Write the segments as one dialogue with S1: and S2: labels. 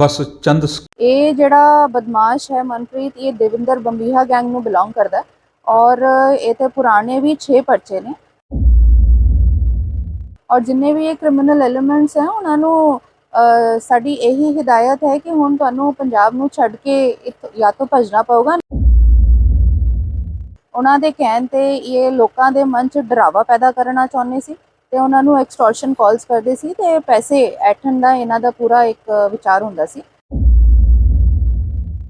S1: ਬਸ ਚੰਦ
S2: ਇਹ ਜਿਹੜਾ ਬਦਮਾਸ਼ ਹੈ ਮਨਪ੍ਰੀਤ, ਇਹ ਦੇਵਿੰਦਰ ਬੰਬੀਹਾ ਗੈਂਗ ਨੂੰ ਬਿਲੋਂਗ ਕਰਦਾ ਔਰ ਇਹ ਤੇ ਪੁਰਾਣੇ ਵੀ 6 ਪਰਚੇ ਨੇ। ਔਰ ਜਿੰਨੇ ਵੀ ਇਹ ਕ੍ਰਿਮੀਨਲ ਐਲੀਮੈਂਟਸ ਹੈ, ਉਹਨਾਂ ਨੂੰ ਸਾਡੀ ਇਹੀ ਹਦਾਇਤ ਹੈ ਕਿ ਹੁਣ ਤੁਹਾਨੂੰ ਪੰਜਾਬ ਨੂੰ ਛੱਡ ਕੇ ਇੱਥੋਂ- ਜਾਂ ਤਾਂ ਭੱਜਣਾ ਪਊਗਾ। ਉਹਨਾਂ ਦੇ ਕਹਿਣ ਤੇ ਇਹ ਲੋਕਾਂ ਦੇ ਮਨ 'ਚ ਡਰਾਵਾ ਪੈਦਾ ਕਰਨਾ ਚਾਹੁੰਦੇ ਸੀ। ਤੇ ਉਹਨਾਂ ਨੂੰ ਐਕਸਟੋਰਸ਼ਨ ਕਾਲਸ ਕਰਦੇ ਸੀ ਤੇ ਪੈਸੇ ਐਠਣ ਦਾ ਇਹਨਾਂ ਦਾ ਪੂਰਾ ਇੱਕ ਵਿਚਾਰ ਹੁੰਦਾ ਸੀ।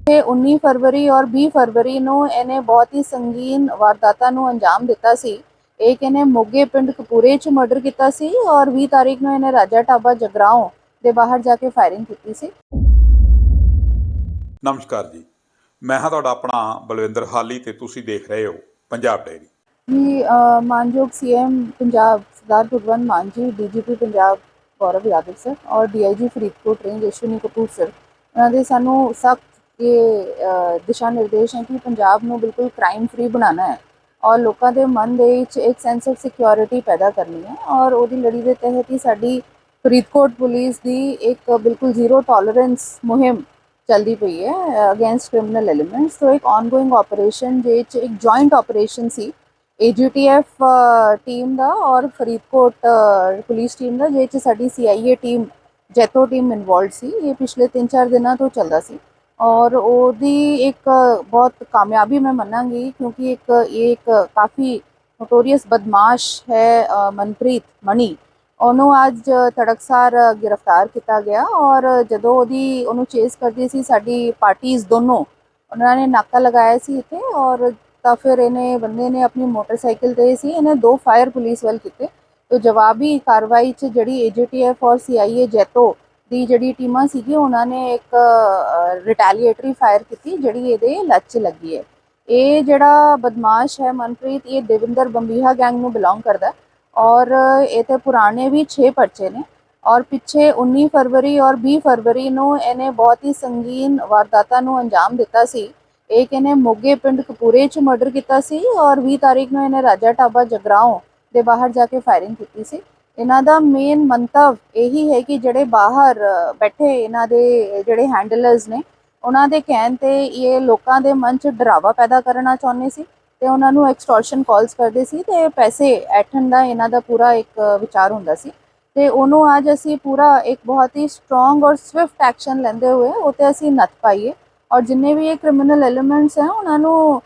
S2: ਤੇ 19 ਫਰਵਰੀ ਔਰ 20 ਫਰਵਰੀ ਨੂੰ ਇਹਨੇ ਬਹੁਤ ਹੀ ਸੰਗੀਨ ਵਾਰਦਾਤਾਂ ਨੂੰ ਅੰਜਾਮ ਦਿੱਤਾ ਸੀ। ਇੱਕ ਇਹਨੇ ਮੋਗੇ ਪਿੰਡ ਕਪੂਰੇ 'ਚ ਮਰਡਰ ਕੀਤਾ ਸੀ ਔਰ 20 ਤਾਰੀਖ ਨੂੰ ਇਹਨੇ ਰਾਜਾ ਢਾਬਾ ਜਗਰਾਓਂ ਦੇ ਬਾਹਰ ਜਾ ਕੇ ਫਾਇਰਿੰਗ ਕੀਤੀ ਸੀ।
S1: ਨਮਸਕਾਰ ਜੀ। ਮੈਂ ਹਾਂ ਤੁਹਾਡਾ ਆਪਣਾ ਬਲਵਿੰਦਰ ਹਾਲੀ ਤੇ ਤੁਸੀਂ ਦੇਖ ਰਹੇ ਹੋ ਪੰਜਾਬ ਡਾਇਰੀ
S2: ਜੀ ਮਾਨਯੋਗ CM Punjab Sardar Bhagwant Mann ji DGP Punjab Gaurav Yadav sir ਔਰ DIG Faridkot range Ashwani Kapoor sir ਉਹਨਾਂ ਦੇ ਸਾਨੂੰ ਸਖਤ ਇਹ ਦਿਸ਼ਾ ਨਿਰਦੇਸ਼ ਹੈ ਕਿ ਪੰਜਾਬ ਨੂੰ ਬਿਲਕੁਲ ਕ੍ਰਾਈਮ ਫ੍ਰੀ ਬਣਾਉਣਾ ਹੈ ਔਰ ਲੋਕਾਂ ਦੇ ਮਨ ਦੇ ਵਿੱਚ ਇੱਕ ਸੈਂਸ ਆਫ ਸਿਕਿਉਰਿਟੀ ਪੈਦਾ ਕਰਨੀ ਹੈ ਔਰ ਉਹਦੀ ਲੜੀ ਦੇ ਤਹਿਤ ਹੀ ਸਾਡੀ ਫਰੀਦਕੋਟ ਪੁਲਿਸ ਦੀ ਇੱਕ ਬਿਲਕੁਲ ਜ਼ੀਰੋ ਟੋਲਰੈਂਸ ਮੁਹਿੰਮ ਚੱਲਦੀ ਪਈ ਹੈ ਅਗੇਂਸਟ ਕ੍ਰਿਮੀਨਲ ਐਲੀਮੈਂਟਸ ਤੋਂ ਇੱਕ ਆਨਗੋਇੰਗ ਆਪਰੇਸ਼ਨ ਜਿਹਦੇ 'ਚ ਇੱਕ ਜੁਆਇੰਟ ਆਪਰੇਸ਼ਨ ਸੀ ਏਜੀਟੀਐਫ ਟੀਮ ਦਾ ਔਰ ਫਰੀਦਕੋਟ ਅ, ਪੁਲਿਸ ਟੀਮ ਦਾ ਜਿਹਦੇ 'ਚ ਸਾਡੀ CIA team Jaito team involved ਸੀ ਇਹ ਪਿਛਲੇ 3-4 ਦਿਨਾਂ ਤੋਂ ਚੱਲਦਾ ਸੀ ਔਰ ਉਹਦੀ ਇੱਕ ਬਹੁਤ ਕਾਮਯਾਬੀ ਮੈਂ ਮੰਨਾਂਗੀ ਕਿਉਂਕਿ ਇੱਕ ਇਹ ਇੱਕ ਕਾਫੀ ਨੋਟੋਰੀਅਸ ਬਦਮਾਸ਼ ਹੈ ਅ, ਮਨਪ੍ਰੀਤ ਮਣੀ ਉਹਨੂੰ ਅੱਜ ਤੜਕਸਾਰ ਗ੍ਰਿਫਤਾਰ ਕੀਤਾ ਗਿਆ ਔਰ ਜਦੋਂ ਉਹਦੀ ਉਹਨੂੰ ਚੇਸ ਕਰਦੀ ਸੀ ਸਾਡੀ ਪਾਰਟੀਆਂ ਦੋਨੋਂ ਉਹਨਾਂ ਨੇ ਨਾਕਾ ਲਗਾਇਆ ਸੀ ਇੱਥੇ ਔਰ ਤਾਂ ਫਿਰ ਇਹਨੇ ਬੰਦੇ ਨੇ ਆਪਣੀ ਮੋਟਰਸਾਈਕਲ ਤੇ ਸੀ, ਇਹਨੇ ਦੋ ਫਾਇਰ ਪੁਲਿਸ ਵੱਲ ਕੀਤੇ। ਤੇ ਜਵਾਬੀ ਕਾਰਵਾਈ ਚ ਜਿਹੜੀ ਏਜੀਟੀਐਫ ਔਰ ਸੀਆਈਏ ਜੈਤੋ ਦੀ ਜਿਹੜੀ ਟੀਮਾਂ ਸੀਗੀ ਉਹਨਾਂ ਨੇ ਇੱਕ ਰਿਟੈਲੀਏਟਰੀ ਫਾਇਰ ਕੀਤੀ ਜਿਹੜੀ ਇਹਦੇ ਲੱਤ 'ਚ ਲੱਗੀ ਹੈ। ਇਹ ਜਿਹੜਾ ਬਦਮਾਸ਼ ਹੈ ਮਨਪ੍ਰੀਤ, ਇਹ ਦੇਵਿੰਦਰ ਬੰਬੀਹਾ ਗੈਂਗ ਨੂੰ ਬਿਲੋਂਗ ਕਰਦਾ ਔਰ ਇਹ ਤੇ ਪੁਰਾਣੇ ਵੀ 6 ਪਰਚੇ ਨੇ ਔਰ ਪਿੱਛੇ 19 ਫਰਵਰੀ ਔਰ 20 ਫਰਵਰੀ ਨੂੰ ਇਹਨੇ ਬਹੁਤ ਹੀ ਸੰਗੀਨ ਵਾਰਦਾਤਾਂ ਨੂੰ ਅੰਜਾਮ ਦਿੱਤਾ ਸੀ। ਇੱਕ ਇਹਨੇ ਮੋਗੇ ਪਿੰਡ ਕਪੂਰੇ 'ਚ ਮਰਡਰ ਕੀਤਾ ਸੀ ਔਰ 20 ਤਾਰੀਖ ਨੂੰ ਇਹਨੇ ਰਾਜਾ ਢਾਬਾ ਜਗਰਾਓ ਦੇ ਬਾਹਰ ਜਾ ਕੇ ਫਾਇਰਿੰਗ ਕੀਤੀ ਸੀ ਇਹਨਾਂ ਦਾ ਮੇਨ ਮੰਤਵ ਇਹੀ ਹੈ ਕਿ ਜਿਹੜੇ ਬਾਹਰ ਬੈਠੇ ਇਹਨਾਂ ਦੇ ਜਿਹੜੇ ਹੈਂਡਲਰਸ ਨੇ ਉਹਨਾਂ ਦੇ ਕਹਿਣ ਤੇ ਇਹ ਲੋਕਾਂ ਦੇ ਮਨ 'ਚ ਡਰਾਵਾ ਪੈਦਾ ਕਰਨਾ ਚਾਹੁੰਦੇ ਸੀ ਤੇ ਉਹਨਾਂ ਨੂੰ ਐਕਸਟੋਰਸ਼ਨ ਕਾਲਸ ਕਰਦੇ ਸੀ ਤੇ ਪੈਸੇ ਐਠਣ ਦਾ ਇਹਨਾਂ ਦਾ ਪੂਰਾ ਇੱਕ ਵਿਚਾਰ ਹੁੰਦਾ ਸੀ ਤੇ ਉਹਨੂੰ ਅੱਜ ਅਸੀਂ ਪੂਰਾ ਇੱਕ ਬਹੁਤ ਹੀ ਸਟਰੋਂਗ ਔਰ ਸਵਿਫਟ ਐਕਸ਼ਨ ਲੈਂਦੇ ਹੋਏ ਉਹ ਤੇ ਅਸੀਂ ਨੱਥ ਪਾਈਏ ਔਰ ਜਿੰਨੇ ਵੀ ਇਹ ਕ੍ਰਿਮੀਨਲ ਐਲੀਮੈਂਟਸ ਹੈ ਉਹਨਾਂ ਨੂੰ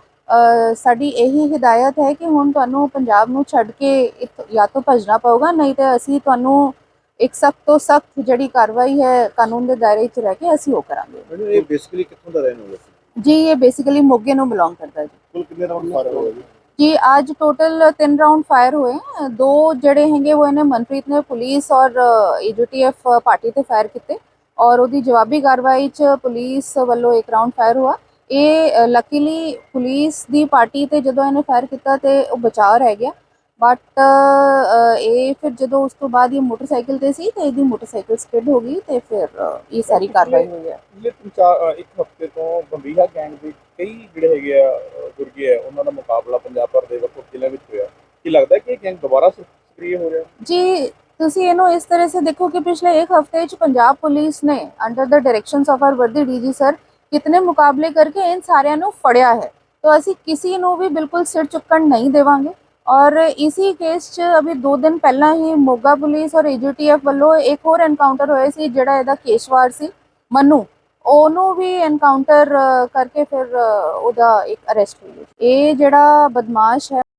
S2: ਸਾਡੀ ਇਹੀ ਹਦਾਇਤ ਹੈ ਕਿ ਹੁਣ ਤੁਹਾਨੂੰ ਪੰਜਾਬ ਨੂੰ ਛੱਡ ਕੇ ਜਾਂ ਤਾਂ ਭੱਜਣਾ ਪਊਗਾ ਨਹੀਂ ਤੇ ਅਸੀਂ ਤੁਹਾਨੂੰ ਇੱਕ ਸਖਤ ਤੋਂ ਸਖਤ ਜਿਹੜੀ ਕਾਰਵਾਈ ਹੈ ਕਾਨੂੰਨ ਦੇ ਦਾਇਰੇ 'ਚ ਰਹਿ ਕੇ ਅਸੀਂ ਉਹ ਕਰਾਂਗੇ।
S3: ਇਹ ਬੇਸਿਕਲੀ ਕਿੱਥੋਂ ਦਾ ਰਹਿਣ ਵਾਲਾ
S2: ਜੀ ਇਹ ਬੇਸਿਕਲੀ ਮੋਗੇ ਨੂੰ ਬਿਲੋਂਗ ਕਰਦਾ ਹੈ ਜੀ।
S3: ਕੁੱਲ ਕਿੰਨੇ ਰਾਉਂਡ ਫਾਇਰ ਹੋਏ ਜੀ?
S2: ਅੱਜ ਟੋਟਲ ਤਿੰਨ ਰਾਉਂਡ ਫਾਇਰ ਹੋਏ। ਦੋ ਜਿਹੜੇ ਹੈਗੇ ਉਹ ਇਹਨੇ ਮਨਪ੍ਰੀਤ ਨੇ ਪੁਲਿਸ ਔਰ ਏਜੀਟੀਐਫ ਪਾਰਟੀ ਤੇ ਫਾਇਰ ਕੀਤੇ। ਔਰ ਉਹਦੀ ਜਵਾਬੀ ਕਾਰਵਾਈ ਚ ਪੁਲਿਸ ਵੱਲੋਂ ਇੱਕ ਰਾਉਂਡ ਫਾਇਰ ਹੋਇਆ ਇਹ ਲੱਕੀਲੀ ਪੁਲਿਸ ਦੀ ਪਾਰਟੀ ਤੇ ਜਦੋਂ ਇਹਨੇ ਫਾਇਰ ਕੀਤਾ ਤੇ ਉਹ ਬਚਾਅ ਰਹਿ ਗਿਆ। ਬਟ ਇਹ ਫਿਰ ਜਦੋਂ ਉਸ ਤੋਂ ਬਾਅਦ ਇਹ ਮੋਟਰਸਾਈਕਲ ਤੇ ਸੀ ਤੇ ਇਹਦੀ ਮੋਟਰਸਾਈਕਲ ਸਕਿਡ ਹੋ ਗਈ ਤੇ ਫਿਰ ਇਹ ਸਾਰੀ ਕਾਰਵਾਈ ਹੋਈ ਹੈ।
S3: ਪਿਛਲੇ ਤਿੰਨ ਇੱਕ ਹਫ਼ਤੇ ਤੋਂ ਬੰਬੀਹਾ ਗੈਂਗ ਦੇ ਕਈ ਜਿਹੜੇ ਹੈਗੇ ਆ ਗੁਰਗੇ ਆ ਉਹਨਾਂ ਦਾ ਮੁਕਾਬਲਾ ਪੰਜਾਬ ਭਰ ਦੇ ਵੱਖ ਜ਼ਿਲ੍ਹਿਆਂ ਵਿੱਚ ਹੋਇਆ। ਕੀ ਲੱਗਦਾ ਕਿ ਇਹ ਗੈਂਗ ਦੁਬਾਰਾ ਸਕਰੀਏ ਹੋ ਰਿਹਾ?
S2: ਜੀ ਤੁਸੀਂ ਇਹਨੂੰ ਇਸ ਤਰ੍ਹਾਂ ਸੇ ਦੇਖੋ ਕਿ ਪਿਛਲੇ ਇੱਕ ਹਫ਼ਤੇ ਵਿੱਚ ਪੰਜਾਬ ਪੁਲਿਸ ਨੇ under the directions of our ਵਰਦੀ ਡੀਜੀ ਸਰ ਕਿਤਨੇ ਮੁਕਾਬਲੇ ਕਰਕੇ ਇਨ ਸਾਰਿਆਂ ਨੂੰ ਫੜਿਆ ਹੈ। ਤਾਂ ਅਸੀਂ ਕਿਸੇ ਨੂੰ ਵੀ ਬਿਲਕੁਲ ਸਿਰ ਚੁੱਕਣ ਨਹੀਂ ਦੇਵਾਂਗੇ। ਔਰ ਇਸੇ ਕੇਸ 'ਚ ਅਭੀ 2 ਦਿਨ ਪਹਿਲਾਂ ਹੀ ਮੋਗਾ ਪੁਲਿਸ ਔਰ ਏਜੀਟੀਐਫ ਵੱਲੋਂ ਇੱਕ ਹੋਰ ਐਨਕਾਊਂਟਰ ਹੋਇਆ ਸੀ, ਜਿਹੜਾ ਇਹਦਾ ਕੇਸ਼ਵਾਰ ਸੀ, ਮਨੂ। ਉਹਨੂੰ ਵੀ ਐਨਕਾਊਂਟਰ ਕਰਕੇ ਫਿਰ ਉਹਦਾ ਇੱਕ ਅਰੈਸਟ ਹੋਈ ਇਹ ਜਿਹੜਾ ਬਦਮਾਸ਼ ਹੈ